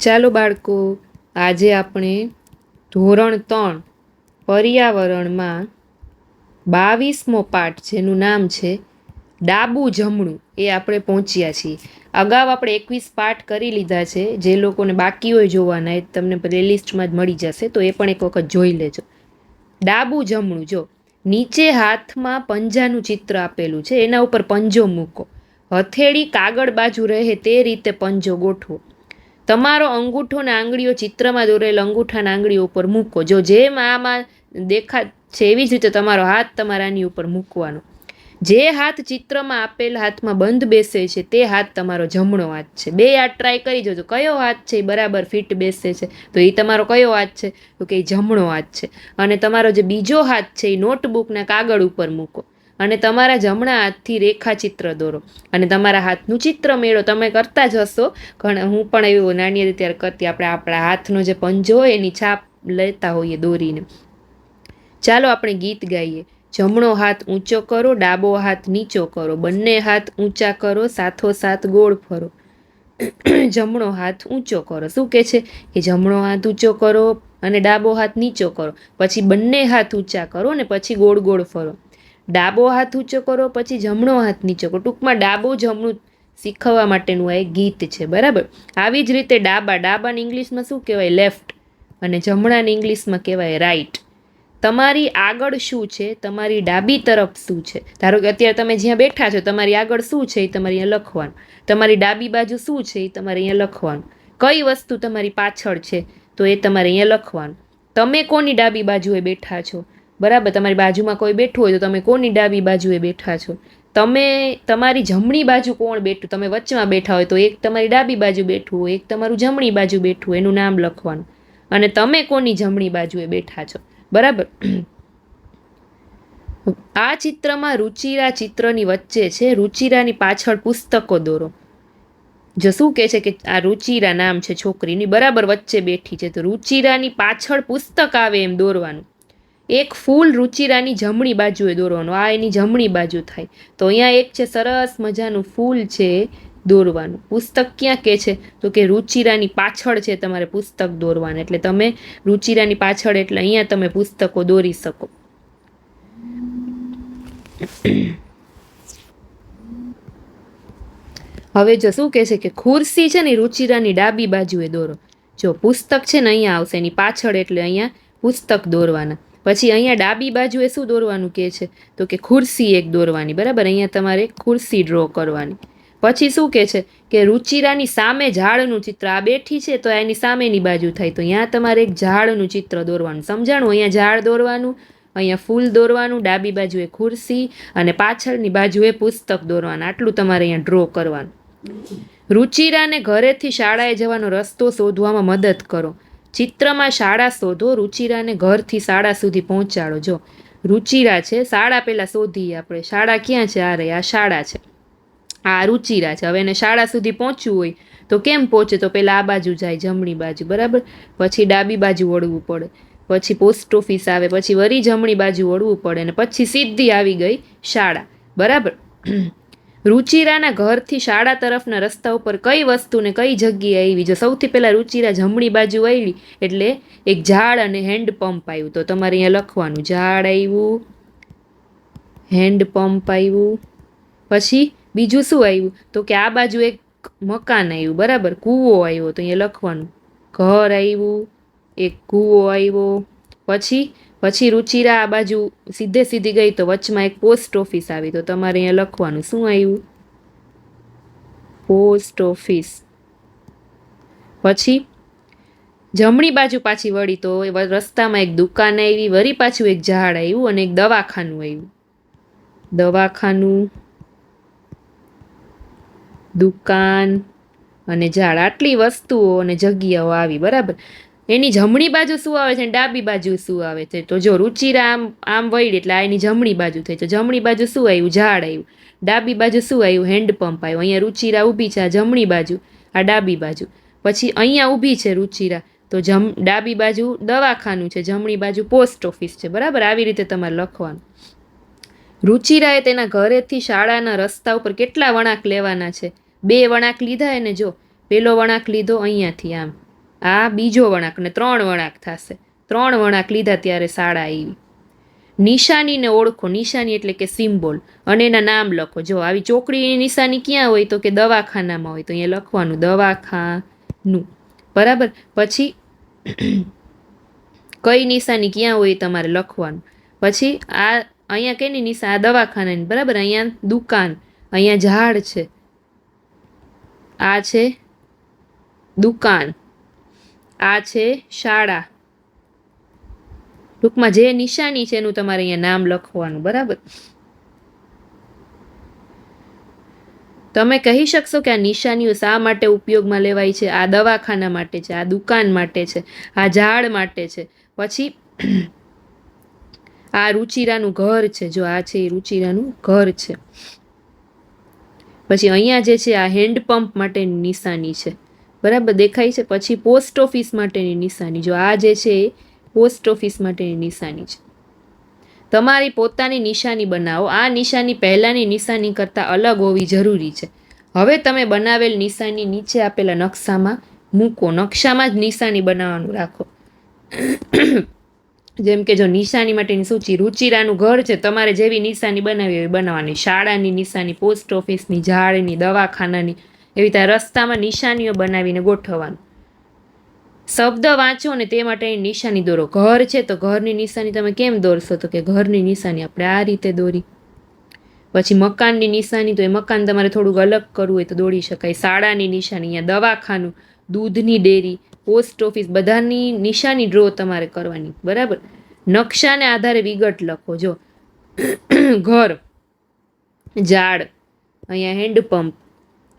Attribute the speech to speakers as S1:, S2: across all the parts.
S1: ચાલો બાળકો, આજે આપણે ધોરણ ત્રણ, પર્યાવરણમાં બાવીસમો પાઠ, જેનું નામ છે ડાબું જમણું, એ આપણે પહોંચ્યા છીએ. અગાઉ આપણે એકવીસ પાઠ કરી લીધા છે, જે લોકોને બાકી હોય જોવાના, એ તમને પ્લેલિસ્ટમાં જ મળી જશે, તો એ પણ એક વખત જોઈ લેજો. ડાબું જમણું, જો, નીચે હાથમાં પંજાનું ચિત્ર આપેલું છે, એના ઉપર પંજો મૂકો. હથેળી કાગળ બાજુ રહે તે રીતે પંજો ગોઠવો. તમારો અંગૂઠો ને આંગળીઓ ચિત્રમાં દોરેલ અંગૂઠાના આંગળીઓ ઉપર મૂકો. જો જેમ આમાં દેખા, છે એવી જ રીતે તમારો હાથ તમારાની ઉપર મૂકવાનો. જે હાથ ચિત્રમાં આપેલ હાથમાં બંધ બેસે છે, તે હાથ તમારો જમણો હાથ છે. બે હાથ ટ્રાય કરી જોજો. કયો હાથ છે એ બરાબર ફિટ બેસે છે? તો એ તમારો કયો હાથ છે? તો કે એ જમણો હાથ છે. અને તમારો જે બીજો હાથ છે એ નોટબુકના કાગળ ઉપર મૂકો. અને તમારા જમણા હાથથી રેખાચિત્ર દોરો. અને તમારા હાથનું ચિત્ર મેળો. તમે કરતા જ હશો. ઘણા હું પણ એવું નાની હતી ત્યારે કરતી. આપણે આપણા હાથનો જે પંજો હોય એની છાપ લેતા હોઈએ દોરીને. ચાલો આપણે ગીત ગાઈએ. જમણો હાથ ઊંચો કરો, ડાબો હાથ નીચો કરો. બંને હાથ ઊંચા કરો, સાથો સાથ ગોળ ફરો. જમણો હાથ ઊંચો કરો. શું કે છે? કે જમણો હાથ ઊંચો કરો અને ડાબો હાથ નીચો કરો. પછી બંને હાથ ઊંચા કરો ને પછી ગોળ ગોળ ફરો. ડાબો હાથ ઊંચો કરો, પછી જમણો હાથ નીચો કરો. ટૂંકમાં ડાબો જમણું શીખવવા માટેનું આ એક ગીત છે, બરાબર? આવી જ રીતે ડાબા ડાબાની ઇંગ્લિશમાં શું કહેવાય? લેફ્ટ અને જમણાની ઇંગ્લિશમાં કહેવાય રાઈટ. તમારી આગળ શું છે? તમારી ડાબી તરફ શું છે? ધારો કે અત્યારે તમે જ્યાં બેઠા છો, તમારી આગળ શું છે એ તમારે અહીંયા લખવાનું. તમારી ડાબી બાજુ શું છે એ તમારે અહીંયા લખવાનું. કઈ વસ્તુ તમારી પાછળ છે તો એ તમારે અહીંયા લખવાનું. તમે કોની ડાબી બાજુએ બેઠા છો? બરાબર, તમારી બાજુમાં કોઈ બેઠું હોય તો તમે કોની ડાબી બાજુએ બેઠા છો? તમે, તમારી જમણી બાજુ કોણ બેઠું? તમે વચ્ચેમાં બેઠા હોય તો એક તમારી ડાબી બાજુ બેઠું હોય, એક તમારું જમણી બાજુ બેઠું એનું નામ લખવાનું. અને તમે કોની જમણી બાજુએ બેઠા છો? બરાબર? આ ચિત્રમાં રુચિરા ચિત્રની વચ્ચે છે, રુચિરાની પાછળ પુસ્તકો દોરો. જો શું કહે છે કે આ રુચિરા નામ છે છોકરીની, બરાબર વચ્ચે બેઠી છે, તો રુચિરાની પાછળ પુસ્તક આવે એમ દોરવાનું. એક ફૂલ રુચિરાની જમણી બાજુએ દોરવાનું. આ એની જમણી બાજુ થાય. તો અહીંયા એક છે સરસ મજાનું ફૂલ છે દોરવાનું. પુસ્તક ક્યાં કે છે? તો કે રુચિરાની પાછળ છે તમારે પુસ્તક દોરવાનું. એટલે તમે રુચિરાની પાછળ એટલે અહીંયા તમે પુસ્તકો દોરી શકો. હવે જો શું કહે છે કે ખુરશી છે ને રુચિરાની ડાબી બાજુએ દોરો. જો પુસ્તક છે ને અહીંયા આવશે, એની પાછળ એટલે અહીંયા પુસ્તક દોરવાના. પછી અહીંયા ડાબી બાજુએ શું દોરવાનું કહે છે? તો કે ખુરશી એક દોરવાની, બરાબર? અહીંયા તમારે ખુરશી ડ્રો કરવાની. પછી શું કહે છે? કે રુચિરાની સામે ઝાડનું ચિત્ર, આ બેઠી છે તો એની સામેની બાજુ થાય. તો અહીંયા તમારે એક ઝાડનું ચિત્ર દોરવાનું. સમજાણું? અહીંયા ઝાડ દોરવાનું, અહીંયા ફૂલ દોરવાનું, ડાબી બાજુએ ખુરશી અને પાછળની બાજુએ પુસ્તક દોરવાનું. આટલું તમારે અહીંયા ડ્રો કરવાનું. રુચિરાને ઘરેથી શાળાએ જવાનો રસ્તો શોધવામાં મદદ કરો. ચિત્રમાં શાળા શોધો, રુચિરાને ઘરથી શાળા સુધી પહોંચાડો. જો રુચિરા છે, શાળા પહેલાં શોધીએ આપણે. શાળા ક્યાં છે? આ રહી, આ શાળા છે. આ રુચિરા છે. હવે એને શાળા સુધી પહોંચવું હોય તો કેમ પહોંચે? તો પહેલાં આ બાજુ જાય, જમણી બાજુ. બરાબર? પછી ડાબી બાજુ વળવું પડે. પછી પોસ્ટ ઓફિસ આવે, પછી વરી જમણી બાજુ વળવું પડે અને પછી સીધી આવી ગઈ શાળા. બરાબર? રુચિરાના ઘરથી શાળા તરફના રસ્તા ઉપર કઈ વસ્તુને કઈ જગ્યાએ આવી? જો સૌથી પહેલાં રુચિરા જમણી બાજુ આવી, એટલે એક ઝાડ અને હેન્ડપંપ આવ્યું. તો તમારે અહીંયા લખવાનું, ઝાડ આવ્યું હેન્ડપંપ આવ્યું, પછી બીજું શું આવ્યું? તો કે આ બાજુ એક મકાન આવ્યું, બરાબર? કૂવો આવ્યો, તો અહીંયા લખવાનું, ઘર આવ્યું, એક કૂવો આવ્યો, પછી પછી રુચિરા આ બાજુ સીધે સીધી ગઈ તો વચમાં એક પોસ્ટ ઓફિસ આવી તો તમારે અહીંયા લખવાનું. શું આવ્યું? પોસ્ટ ઓફિસ પછી જમણી બાજુ પાછી વળી તો રસ્તામાં એક દુકાન આવી વળી પાછું એક ઝાડ આવ્યું અને એક દવાખાનું આવ્યું. દવાખાનું, દુકાન અને ઝાડ. આટલી વસ્તુઓ અને જગ્યાઓ આવી, બરાબર? એની જમણી બાજુ શું આવે છે અને ડાબી બાજુ શું આવે છે? તો જો રુચિરા આમ આમ વળી એટલે આ એની જમણી બાજુ થઈ. તો જમણી બાજુ શું આવ્યું? ઝાડ આવ્યું. ડાબી બાજુ શું આવ્યું? હેન્ડપંપ આવ્યું. અહીંયા રુચિરા ઊભી છે, આ જમણી બાજુ, આ ડાબી બાજુ. પછી અહીંયા ઊભી છે રુચિરા. તો જમ, ડાબી બાજુ દવાખાનું છે, જમણી બાજુ પોસ્ટ ઓફિસ છે. બરાબર? આવી રીતે તમારે લખવાનું. રુચિરાએ તેના ઘરેથી શાળાના રસ્તા ઉપર કેટલા વળાંક લેવાના છે? બે વળાંક લીધા એને જો. પેલો વળાંક લીધો અહીંયાથી આમ. આ બીજો વળાંક ને ત્રણ વળાંક થશે. ત્રણ વળાંક લીધા ત્યારે શાળા આવી. નિશાનીને ઓળખો. નિશાની એટલે કે સિમ્બોલ. અને એના નામ લખો. જો આવી ચોકડીની નિશાની ક્યાં હોય તો કે દવાખાનામાં હોય તો અહીંયા લખવાનું દવાખાનું. બરાબર? પછી કઈ નિશાની ક્યાં હોય તમારે લખવાનું. પછી આ અહીંયા કેની નિશા? આ દવાખાનાની. બરાબર? અહીંયા દુકાન. અહીંયા ઝાડ છે. આ છે દુકાન. આ છે શાળા. ટૂંકમાં જે નિશાની છે એનું તમારે અહીંયા નામ લખવાનું, બરાબર? તમે કહી શકશો કે આ નિશાનીઓ શા માટે ઉપયોગમાં લેવાય છે? આ દવાખાના માટે છે, આ દુકાન માટે છે, આ ઝાડ માટે છે. પછી આ રુચિરાનું ઘર છે, જો આ છે એ રુચિરાનું ઘર છે. પછી અહીંયા જે છે આ હેન્ડપંપ માટેની નિશાની છે. બરાબર દેખાય છે. પછી પોસ્ટ ઓફિસ માટેની નિશાની. જો આ જે છે, એ પોસ્ટ ઓફિસ માટેની નિશાની છે. તમારી પોતાની નિશાની બનાવો. આ નિશાની પહેલાંની નિશાની કરતાં અલગ હોવી જરૂરી છે. હવે તમે બનાવેલ નિશાની નીચે આપેલા નકશામાં મૂકો. નકશામાં જ નિશાની બનાવવાનું રાખો. જેમ કે જો નિશાની માટેની સૂચિ, રુચિરાનું ઘર છે, તમારે જેવી નિશાની બનાવી એવી બનાવવાની. શાળાની નિશાની, પોસ્ટ ઓફિસની, ઝાડની, દવાખાનાની એવી રીતે રસ્તામાં નિશાનીઓ બનાવીને ગોઠવવાનું. શબ્દ વાંચો ને તે માટેની નિશાની દોરો. ઘર છે તો ઘરની નિશાની તમે કેમ દોરશો? તો કે ઘરની નિશાની. આપણે આ રીતે દોરી. પછી મકાનની નિશાની, તો એ મકાન તમારે થોડુંક અલગ કરવું હોય તો દોડી શકાય. શાળાની નિશાની, અહીંયા દવાખાનું, દૂધની ડેરી, પોસ્ટ ઓફિસ, બધાની નિશાની ડ્રો તમારે કરવાની. બરાબર? નકશાને આધારે વિગત લખો. જો, ઘર, ઝાડ, અહીંયા હેન્ડપંપ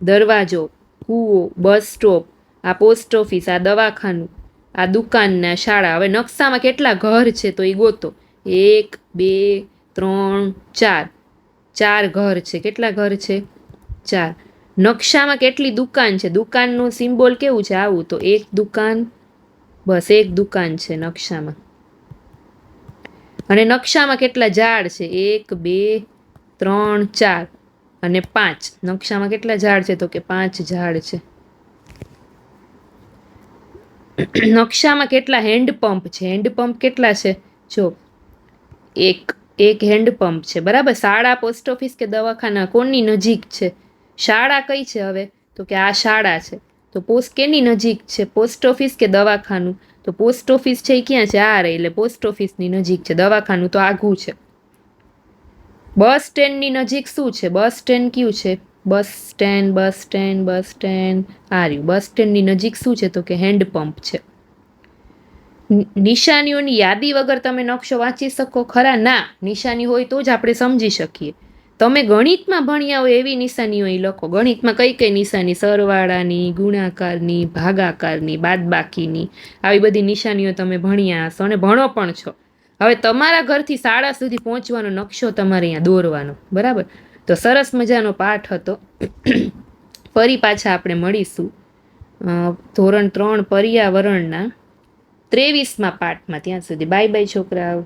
S1: દરવાજો, કૂવો, બસ સ્ટોપ, આ પોસ્ટ ઓફિસ, આ દવાખાનું, આ દુકાનના શાળા. હવે નકશામાં કેટલા ઘર છે તો એ ગોતો. એક, બે, ત્રણ, ચાર. ચાર ઘર છે. કેટલા ઘર છે? ચાર. નકશામાં કેટલી દુકાન છે? દુકાનનું સિમ્બોલ કેવું છે? આવું. તો એક દુકાન, બસ એક દુકાન છે નકશામાં. અને નકશામાં કેટલા ઝાડ છે? એક, બે, ત્રણ, ચાર. અને પાંચ. નકશામાં કેટલા ઝાડ છે? તો કે પાંચ ઝાડ છે. નકશામાં કેટલા હેન્ડપંપ છે? હેન્ડપંપ કેટલા છે? જો, એક એક હેન્ડપંપ છે. બરાબર? શાળા, પોસ્ટ ઓફિસ કે દવાખાના? કોની નજીક છે? શાળા કઈ છે હવે? તો કે આ શાળા છે. તો પોસ્ટ કેની નજીક છે? પોસ્ટ ઓફિસ કે દવાખાનું? તો પોસ્ટ ઓફિસ છે ક્યાં છે? આ રહી, એટલે પોસ્ટ ઓફિસની નજીક છે. દવાખાનું તો આઘું છે. બસ સ્ટેન્ડની નજીક શું છે? બસ સ્ટેન્ડ કયું છે? Bus stand bus stand bus stand. આ બસ સ્ટેન્ડની નજીક શું છે? તો કે હેન્ડપંપ છે. નિશાનીઓની યાદી વગર તમે નકશો વાંચી શકો? ખરા? ના. નિશાની હોય તો જ આપણે સમજી શકીએ. તમે ગણિતમાં ભણ્યા હોય એવી નિશાનીઓ એ લખો. ગણિતમાં કઈ કઈ નિશાની? સરવાળાની, ગુણાકારની, ભાગાકારની, બાદબાકીની. આવી બધી નિશાનીઓ તમે ભણ્યા હશો અને ભણો પણ છો. હવે તમારા ઘરથી શાળા સુધી પહોંચવાનો નકશો તમારે અહીંયા દોરવાનો, બરાબર? તો સરસ મજાનો પાઠ હતો. ફરી પાછા આપણે મળીશું. ધોરણ ત્રણ પર્યાવરણના ત્રેવીસમાં પાઠમાં, ત્યાં સુધી. બાય બાય, છોકરાઓ.